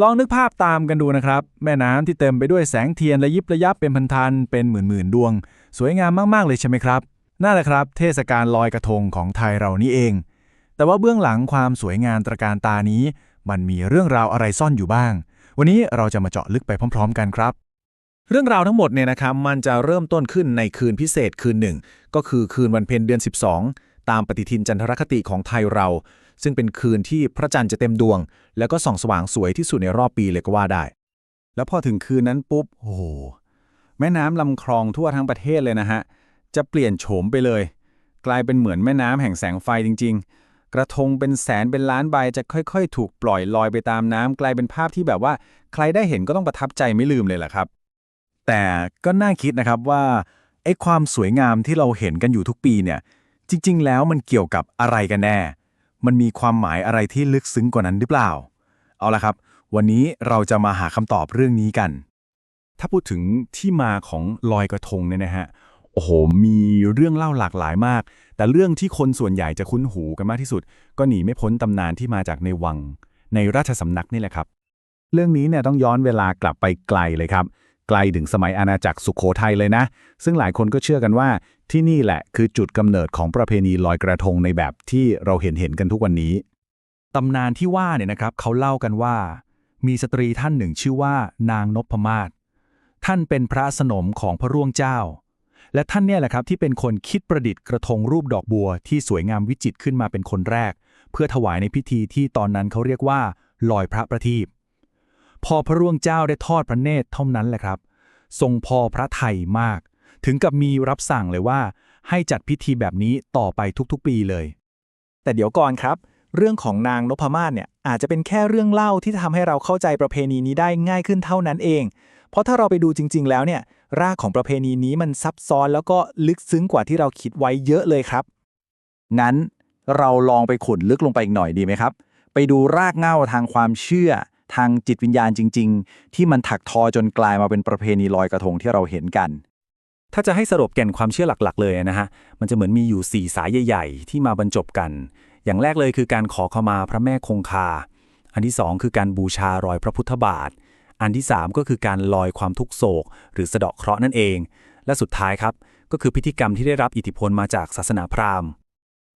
ลองนึกภาพตามกันดูนะครับ แม่น้ำที่เต็มไปด้วยแสงเทียนระยิบระยับเป็นพันๆเป็นหมื่นๆดวง สวยงามมากๆเลยใช่ไหมครับนั่นแหละครับ เทศกาลลอยกระทงของไทยเรานี่เอง แต่ว่าเบื้องหลังความสวยงามตระการตานี้ มันมีเรื่องราวอะไรซ่อนอยู่บ้าง วันนี้เราจะมาเจาะลึกไปพร้อม ๆ กันครับ เรื่องราวทั้งหมดเนี่ยนะครับมันจะเริ่มต้นขึ้นในคืนพิเศษคืนหนึ่ง ก็คือคืนวันเพ็ญเดือน 12 ตามปฏิทินจันทรคติของไทยเรา ซึ่งเป็นคืนที่พระจันทร์จะเต็มดวง แล้วก็ส่องสว่างสวยที่สุดในรอบปีเลยก็ว่าได้ แล้วพอถึงคืนนั้นปุ๊บ โอ้โห แม่น้ำลำคลองทั่วทั้งประเทศเลยนะฮะ จะเปลี่ยนโฉมไปเลย กลายเป็นเหมือนแม่น้ำแห่งแสงไฟจริง ๆ กระทงเป็นแสนเป็นล้านใบจะค่อย ๆ ถูกปล่อยลอยไปตามน้ำกลายเป็นภาพที่แบบว่า ใครได้เห็นก็ต้องประทับใจไม่ลืมเลยแหละครับ แต่ก็น่าคิดนะครับว่าไอ้ความสวยงามที่เราเห็นกันอยู่ทุกปีเนี่ย จริง ๆ แล้วมันเกี่ยวกับอะไรกันแน่ มันมีความหมายอะไรที่ลึกซึ้งกว่านั้นหรือเปล่า เอาละครับ วันนี้เราจะมาหาคำตอบเรื่องนี้กัน ถ้าพูดถึงที่มาของลอยกระทงเนี่ยนะฮะ โอ้โห มีเรื่องเล่าหลากหลายมาก แต่เรื่องที่คนส่วนใหญ่จะคุ้นหูกันมากที่สุด ก็หนีไม่พ้นตำนานที่มาจากในวัง ในราชสำนักนี่แหละครับ เรื่องนี้เนี่ยต้องย้อนเวลากลับไปไกลเลยครับ กลถึงสมัยอาณาจักรสุขโขทัยเลยนะ ซึ่งหลายคนก็เชื่อกันว่าที่นี่แหละคือจุดกำเนิดของประเพณีลอยกระทงในแบบที่เราเห็นเห็นกันทุกวันนี้ ตำนานที่ว่าเนี่ยนะครับเขาเล่ากันว่า มีสตรีท่านหนึ่งชื่อว่านางนพมาศท่านเป็นพระสนมของพระร่วงเจ้า และท่านเนี่ยแหละครับที่เป็นคนคิดประดิษฐ์กระทงรูปดอกบัวที่สวยงามวิจิตรขึ้นมาเป็นคนแรก เพื่อถวายในพิธีที่ตอนนั้นเขาเรียกว่า ลอยพระประทีป พอพระร่วงเจ้าได้ทอดพระเนตรเท่านั้นแหละครับ ทรงพอพระไทยมาก ถึงกับมีรับสั่งเลยว่า ให้จัดพิธีแบบนี้ต่อไปทุกๆปีเลย แต่เดี๋ยวก่อนครับ เรื่องของนางนพมาศเนี่ยอาจจะเป็นแค่เรื่องเล่าที่ทำให้เราเข้าใจประเพณีนี้ได้ง่ายขึ้นเท่านั้นเอง เพราะถ้าเราไปดูจริง ๆ แล้วเนี่ยรากของประเพณีนี้มันซับซ้อนแล้วก็ลึกซึ้งกว่าที่เราคิดไว้เยอะเลยครับงั้นเราลองไปขุดลึกลงไปอีกหน่อยดีไหมครับ ไปดูรากเหง้าทางความเชื่อ ทางจิตวิญญาณจริง ๆ ที่มันถักทอจนกลายมาเป็นประเพณีลอยกระทงที่เราเห็นกัน ถ้าจะให้สรุปแก่นความเชื่อหลัก ๆ เลยนะฮะ มันจะเหมือนมีอยู่ 4 สายใหญ่ ๆ ที่มาบรรจบกัน อย่างแรกเลยคือการขอขมาพระแม่คงคา อันที่ 2 คือการบูชารอยพระพุทธบาท อันที่ 3 ก็คือการลอยความทุกโศก หรือสะเดาะเคราะห์นั่นเอง และสุดท้ายครับ ก็คือพิธีกรรมที่ได้รับอิทธิพลมาจากศาสนาพราหมณ์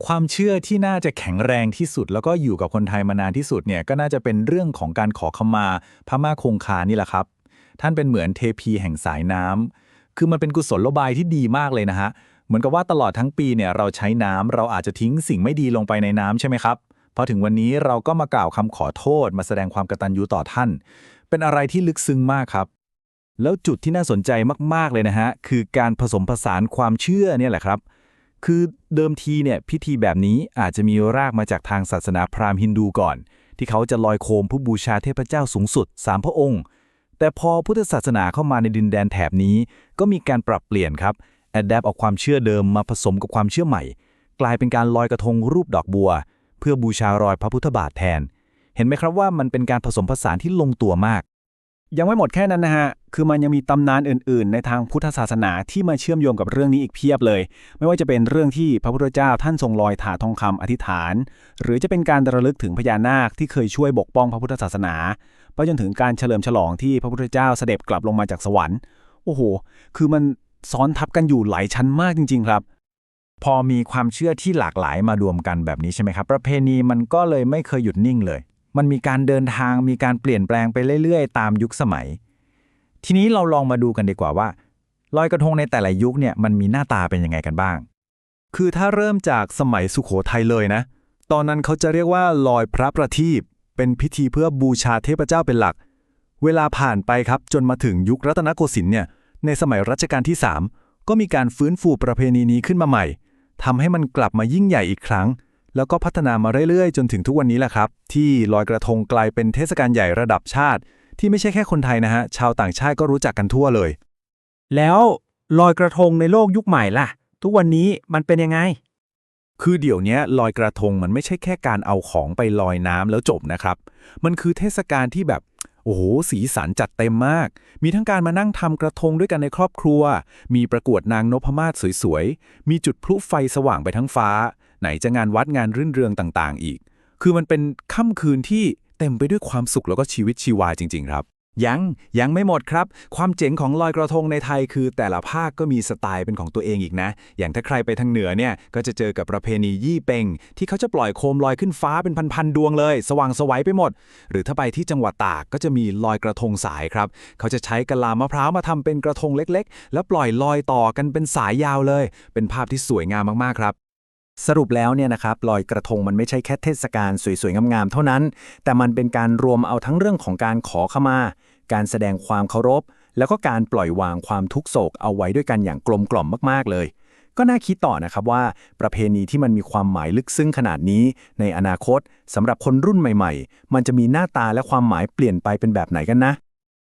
ความเชื่อที่น่าจะแข็งแรงที่สุด แล้วก็อยู่กับคนไทยมานานที่สุดเนี่ยก็น่าจะเป็นเรื่องของการขอขมาพระมาคงคานี่แหละครับ ท่านเป็นเหมือนเทพีแห่งสายน้ำคือมันเป็นกุศโลบายที่ดีมากเลยนะฮะเหมือนกับว่าตลอดทั้งปีเนี่ยเราใช้น้ำเราอาจจะทิ้งสิ่งไม่ดีลงไปในน้ำใช่ไหมครับพอถึงวันนี้เราก็มากล่าวคำขอโทษ มาแสดงความกตัญญูต่อท่าน เป็นอะไรที่ลึกซึ้งมากครับ แล้วจุดที่น่าสนใจมากๆเลยนะฮะคือการผสมผสานความเชื่อเนี่ยแหละครับ คือเดิมทีเนี่ยพิธีแบบนี้อาจจะมีรากมาจากทางศาสนาพราหมณ์ฮินดูก่อน ที่เขาจะลอยโคมผู้บูชาเทพเจ้าสูงสุดสามพระองค์ แต่พอพุทธศาสนาเข้ามาในดินแดนแถบนี้ ก็มีการปรับเปลี่ยนครับแอดแอปเอาความเชื่อเดิมมาผสมกับความเชื่อใหม่ กลายเป็นการลอยกระทงรูปดอกบัว เพื่อบูชารอยพระพุทธบาทแทน เห็นไหมครับว่ามันเป็นการผสมผสานที่ลงตัวมาก ยังไม่หมดแค่นั้นนะฮะ คือมันยังมีตำนานอื่น ๆ ในทางพุทธศาสนาที่มาเชื่อมโยงกับเรื่องนี้อีกเพียบเลย ไม่ว่าจะเป็นเรื่องที่พระพุทธเจ้าท่านทรงลอยถาทองคำอธิษฐาน หรือจะเป็นการระลึกถึงพญานาคที่เคยช่วยปกป้องพระพุทธศาสนาไปจนถึงการเฉลิมฉลองที่พระพุทธเจ้าเสด็จกลับลงมาจากสวรรค์ โอ้โห คือมันซ้อนทับกันอยู่หลายชั้นมากจริง ๆ ครับ พอมีความเชื่อที่หลากหลายมารวมกันแบบนี้ใช่ไหมครับ ประเพณีมันก็เลยไม่เคยหยุดนิ่งเลย มันมีการเดินทางมีการเปลี่ยนแปลงไปเรื่อย ๆ ตามยุคสมัย ทีนี้เราลองมาดูกันดีกว่าว่าลอยกระทงในแต่ละยุคเนี่ยมันมีหน้าตาเป็นยังไงกันบ้าง คือถ้าเริ่มจากสมัยสุขโขทัยเลยนะ ตอนนั้นเขาจะเรียกว่าลอยพระประทีปเป็นพิธีเพื่อบูชาเทพเจ้าเป็นหลัก เวลาผ่านไปครับจนมาถึงยุครัตนโกสินทร์เนี่ยในสมัยรัชกาลที่ 3 ก็มีการฟื้นฟูประเพณีนี้ขึ้นมาใหม่ทำให้มันกลับมายิ่งใหญ่อีกครั้ง แล้วก็พัฒนามาเรื่อยๆ จนถึงทุกวันนี้แหละครับ ที่ลอยกระทงกลายเป็นเทศกาลใหญ่ระดับชาติ ที่ไม่ใช่แค่คนไทยนะฮะ ชาวต่างชาติก็รู้จักกันทั่วเลย แล้วลอยกระทงในโลกยุคใหม่ล่ะ ทุกวันนี้มันเป็นยังไง คือเดี๋ยวนี้ลอยกระทงมันไม่ใช่แค่การเอาของไปลอยน้ำแล้วจบนะครับ มันคือเทศกาลที่แบบโอ้โห สีสันจัดเต็มมาก มีทั้งการมานั่งทำกระทงด้วยกันในครอบครัว มีประกวดนางนพมาศสวยๆ มีจุดพลุไฟสว่างไปทั้งฟ้า ไหนจะงานวัดงานรื่นเรืองต่างๆ อีก คือมันเป็นค่ำคืนที่ เต็มไปด้วยความสุขแล้วก็ชีวิตชีวาจริง ๆ ครับ ยังยังไม่หมดครับ ความเจ๋งของลอยกระทงในไทยคือแต่ละภาคก็มีสไตล์เป็นของตัวเองอีกนะ อย่างถ้าใครไปทางเหนือเนี่ยก็จะเจอกับประเพณียี่เปงที่เขาจะปล่อยโคมลอยขึ้นฟ้าเป็นพันๆดวงเลย สว่างสวัยไปหมด หรือถ้าไปที่จังหวัดตากก็จะมีลอยกระทงสายครับ เขาจะใช้กะลามะพร้าวมาทำเป็นกระทงเล็ก ๆ แล้วปล่อยลอยต่อกันเป็นสายยาวเลย เป็นภาพที่สวยงามมากๆครับ สรุปแล้วเนี่ยนะครับลอยกระทงมันไม่ใช่แค่เทศกาลสวยๆ งามๆ เท่านั้น แต่มันเป็นการรวมเอาทั้งเรื่องของการขอขมา การแสดงความเคารพ แล้วก็การปล่อยวางความทุกโศกเอาไว้ด้วยกันอย่างกลมกล่อมมากๆเลย ก็น่าคิดต่อนะครับว่าประเพณีที่มันมีความหมายลึกซึ้งขนาดนี้ ในอนาคตสำหรับคนรุ่นใหม่ ๆ มันจะมีหน้าตาและความหมายเปลี่ยนไปเป็นแบบไหนกันนะ